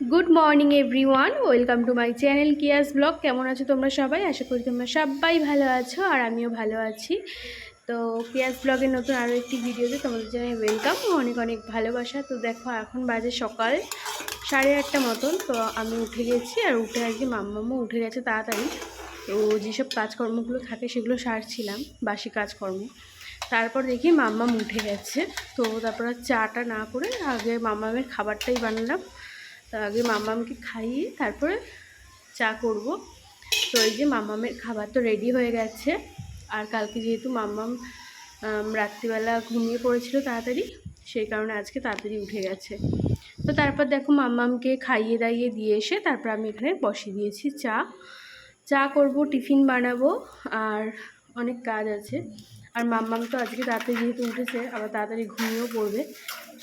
Good morning everyone welcome to my channel কিয়াস blog কেমন আছো তোমরা সবাই? আশা করি তোমরা সবাই ভালো আছো আর আমিও ভালো আছি। তো কিয়াস ব্লগের নতুন আরও একটি ভিডিওতে তোমাদের জানাই ওয়েলকাম অনেক অনেক ভালোবাসা। তো দেখো, এখন বাজে সকাল সাড়ে আটটা মতন। তো আমি উঠে গেছি আর উঠে আজকে মাম্মামও উঠে গেছে তাড়াতাড়ি। তো যেসব কাজকর্মগুলো থাকে সেগুলো সারছিলাম, বাসি কাজকর্ম। তারপর দেখি মাম্মাম উঠে গেছে। তো তারপর চাটা না করে আগে মাম্মামের খাবারটাই বানালাম। তার আগে মাম্মামকে খাইয়ে তারপরে চা করব। তো এই যে মাম্মামের খাবার তো রেডি হয়ে গেছে। আর কালকে যেহেতু মাম্মাম আম, রাত্রিবেলা ঘুমিয়ে পড়েছিল তাড়াতাড়ি সেই কারণে আজকে তাড়াতাড়ি উঠে গেছে। তো তারপর দেখো মাম্মামকে খাইয়ে দাইয়ে দিয়ে এসে তারপর আমি এখানে বসিয়ে দিয়েছি চা। চা করব টিফিন বানাবো আর অনেক কাজ আছে। আর মাম্মাম তো আজকে তাড়াতাড়ি যেহেতু উঠেছে আবার তাড়াতাড়ি ঘুমিয়েও পড়বে।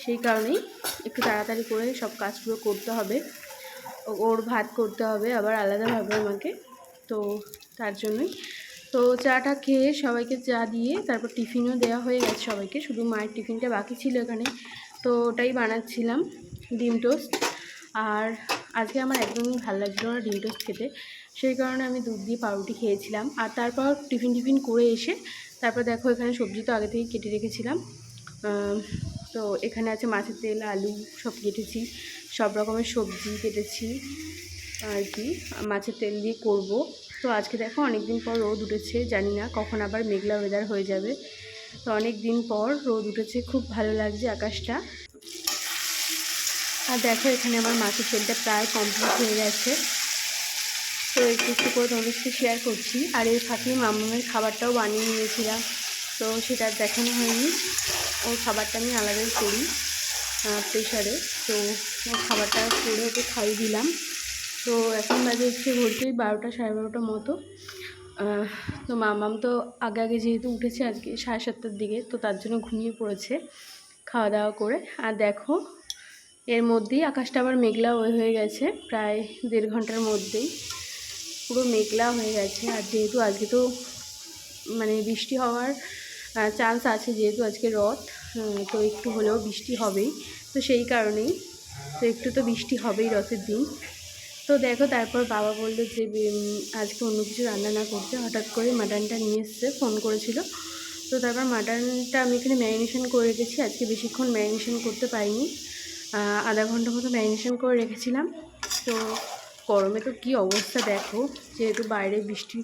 সেই কারণেই একটু তাড়াতাড়ি করে সব কাজগুলো করতে হবে। ওর ভাত করতে হবে, আবার আলাদাভাবে আমাকে। তো তার জন্যই। তো চাটা খেয়ে সবাইকে চা দিয়ে তারপর টিফিনও দেওয়া হয়ে গেছে সবাইকে। শুধু মায়ের টিফিনটা বাকি ছিল এখানে। তো ওটাই বানাচ্ছিলাম, ডিম টোস্ট। আর আজকে আমার একদমই ভালো লাগছিল না ডিম টোস্ট খেতে। সেই কারণে আমি দুধ দিয়ে পাউরুটি খেয়েছিলাম। আর তারপর টিফিন টিফিন করে এসে তারপর দেখো এখানে সবজি তো আগে থেকেই কেটে রেখেছিলাম। তো এখানে আছে মাছের তেল, আলু সব কেটেছি। সব রকমের সবজি কেটেছি আর কি। মাছের তেল দিয়ে করব। তো আজকে দেখো অনেক দিন পর রোদ উঠেছে, জানি না কখন আবার মেঘলা ওয়েদার হয়ে যাবে। তো অনেক দিন পর রোদ উঠেছে, খুব ভালো লাগছে আকাশটা। আর দেখো এখানে আমার মাছের তেলটা প্রায় কমপ্লিট হয়ে গেছে। তো একটু একটু করে তোমাদের শেয়ার করছি। আর এর ফাঁকে মামামের খাবারটাও বানিয়ে নিয়েছিলাম। তো সেটা দেখানো হয়নি। ওর খাবারটা আমি আলাদাই করি প্রেশারে তো ওর খাবারটা করে ওকে খাইয়ে দিলাম। তো এখন বাজে হচ্ছে ঘড়িতে বারোটা সাড়ে বারোটার মতো। তো মামাম তো আগে আগে যেহেতু উঠেছে আজকে সাড়ে সাতটার দিকে, তো তার জন্য ঘুমিয়ে পড়েছে খাওয়া দাওয়া করে। আর দেখো, এর মধ্যেই আকাশটা আবার মেঘলা হয়ে গেছে, প্রায় দেড় ঘণ্টার মধ্যেই। পুরো মেঘলা হয়ে গেছে। আর যেহেতু আজকে তো মানে বৃষ্টি হওয়ার চান্স আছে যেহেতু আজকে রথ তো একটু হলেও বৃষ্টি হবেই। তো সেই কারণেই, তো একটু তো বৃষ্টি হবেই রথের দিন। তো দেখো, তারপর বাবা বলল যে আজকে অন্য কিছু রান্না না করতে। হঠাৎ করে মাটনটা নিয়ে এসছে ফোন করেছিল। তো তারপর মাটনটা আমি এখানে ম্যারিনেশন করে রেখেছি। আজকে বেশিক্ষণ ম্যারিনেশন করতে পারিনি। আধা ঘণ্টা মতো ম্যারিনেশন করে রেখেছিলাম। তো গরমে তো কী অবস্থা দেখো, যেহেতু বাইরে বৃষ্টি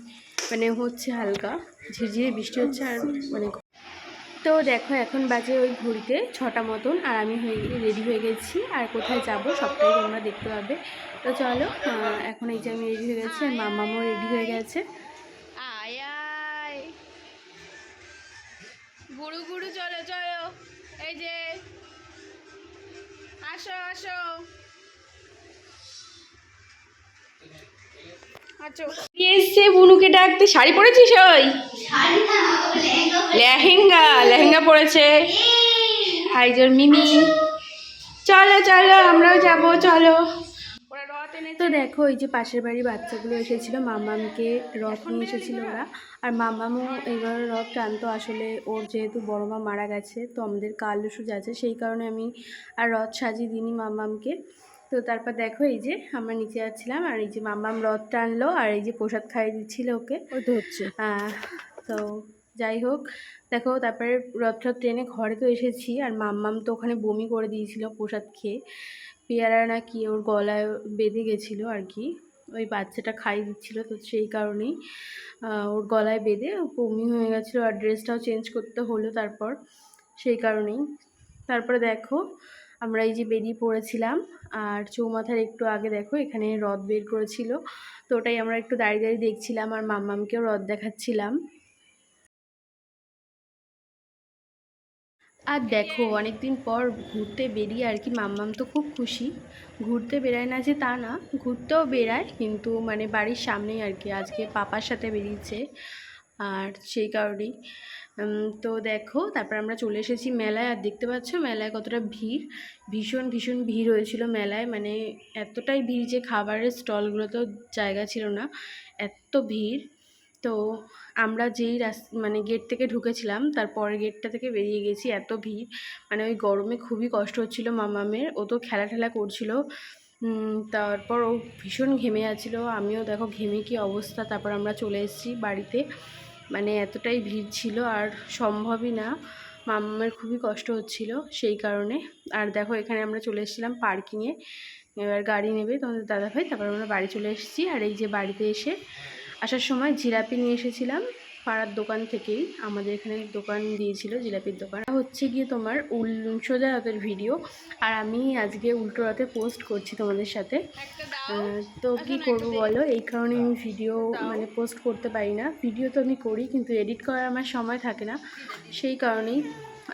মানে হচ্ছে হালকা ঝিরঝিরে বৃষ্টি হচ্ছে আর মানে তো দেখো এখন বাজে ওই ঘড়িতে ছটা মতন আর আমি হয়ে রেডি হয়ে গেছি। আর কোথায় যাব সবটাই তোমরা দেখতে পাবে। তো চলো এখন এই যে আমি রেডি হয়ে গেছি আর মামামও রেডি হয়ে গেছে। আয় আয়। গুরু গুরু চলো চলো। এই যে আসো আসো। এসছে বুনুকে ডাকতে। শাড়ি পরেছিস ওই? লেহেঙ্গা লেহেঙ্গা পরেছে। হাইজোর মিমি। চলো চলো আমরাও যাব চলো। ওরা রথ তো দেখো এই যে পাশের বাড়ির বাচ্চাগুলো এসেছিল মামামকে রথ নিয়ে এসেছিল ওরা। আর মামামও এবার রথ টানতো আসলে ওর যেহেতু বড় মা মারা গেছে তো আমাদের কালুসুজ আছে সেই কারণে আমি আর রথ সাজিয়ে দিইনি মামামকে। তো তারপর দেখো এই যে আমরা নিচে যাচ্ছিলাম আর এই যে মামাম রথ টানলো আর এই যে প্রসাদ খাইয়ে দিচ্ছিল ওকে। ওই তো হচ্ছে তো যাই হোক দেখো তারপরে রথটা ট্রেনে ঘরে তো এসেছি আর মাম্মাম তো ওখানে বমি করে দিয়েছিল প্রসাদ খেয়ে। পেয়ারা না কি ওর গলায় বেঁধে গেছিল আর কি ওই বাচ্চাটা খাইয়ে দিচ্ছিল তো সেই কারণেই ওর গলায় বেঁধে ও বমি হয়ে গেছিল আর ড্রেসটাও চেঞ্জ করতে হলো তারপর সেই কারণেই। তারপরে দেখো আমরা এই যে বেরিয়ে পড়েছিলাম, আর চৌমাথার একটু আগে দেখো এখানে রথ বের করেছিল। তো ওটাই আমরা একটু দাঁড়িয়ে দাঁড়িয়ে দেখছিলাম আর মাম্মামকেও রথ দেখাচ্ছিলাম। আর দেখো, অনেকদিন পর ঘুরতে বেরিয়ে আর কি মাম্মাম তো খুব খুশি। ঘুরতে বেরায় না যে তা না, ঘুরতেও বেরায় কিন্তু মানে বাড়ির সামনেই আর কি। আজকে পাপার সাথে বেরিয়েছে, আর সেই কারণেই। তো দেখো, তারপর আমরা চলে এসেছি মেলায়, আর দেখতে পাচ্ছ মেলায় কতটা ভিড়। ভীষণ ভীষণ ভিড় হয়েছিল মেলায় মানে এতটাই ভিড় যে খাবারের স্টলগুলোতেও জায়গা ছিল না, এত ভিড়। তো আমরা যেই রাস মানে গেট থেকে ঢুকেছিলাম, তার পরের গেটটা থেকে বেরিয়ে গেছি, এত ভিড়। মানে ওই গরমে খুবই কষ্ট হচ্ছিল মামামের, ও তো খেলা ঠেলা করছিল তারপর ও ভীষণ ঘেমে যাচ্ছিল আমিও দেখো ঘেমে কি অবস্থা, তারপর আমরা চলে এসেছি বাড়িতে। মানে এতটাই ভিড় ছিল আর সম্ভবই না। মামার খুবই কষ্ট হচ্ছিল সেই কারণে। আর দেখো এখানে আমরা চলে এসেছিলাম পার্কিংয়ে এবার গাড়ি নেবে তোমাদের দাদাভাই, তারপর আমরা বাড়ি চলে এসেছি। আর এই যে বাড়িতে এসে আসার সময় জিলাপি নিয়ে এসেছিলাম। পাড়ার দোকান থেকেই আমাদের এখানে দোকান দিয়েছিল, জিলাপির দোকান। হচ্ছে গিয়ে তোমার উল, সোজা রাতের ভিডিও। আর আমি আজকে উল্টো রাতে পোস্ট করছি তোমাদের সাথে। তো কি করব বলো? এই কারণে আমি ভিডিও মানে পোস্ট করতে পারি না। ভিডিও তো আমি করি, কিন্তু এডিট করার আমার সময় থাকে না। সেই কারণেই,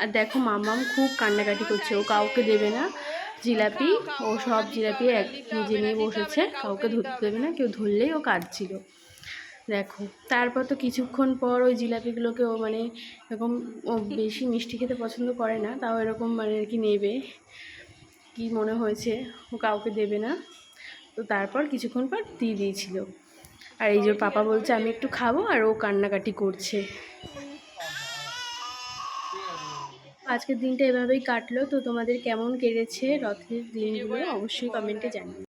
আর দেখো মামাম খুব কান্নাকাটি করছে। ও কাউকে দেবে না। জিলাপি, ও সব জিলাপি এক নিজে নিয়ে বসেছে। কাউকে ধরতে দেবে না। কেউ ধরলেই ও কাঁদছিল। দেখো তারপর তো কিছুক্ষণ পর ওই জিলাপিগুলোকে ও মানে এরকম ও বেশি মিষ্টি খেতে পছন্দ করে না তাও এরকম মানে আর কি নেবে কি মনে হয়েছে ও কাউকে দেবে না। তো তারপর কিছুক্ষণ পর দিয়ে দিয়েছিল। আর এই যে পাপা বলছে আমি একটু খাব আর ও কান্নাকাটি করছে। আজকের দিনটা এভাবেই কাটলো। তো তোমাদের কেমন কেটেছে রথের দিনগুলো অবশ্যই কমেন্টে জানিও।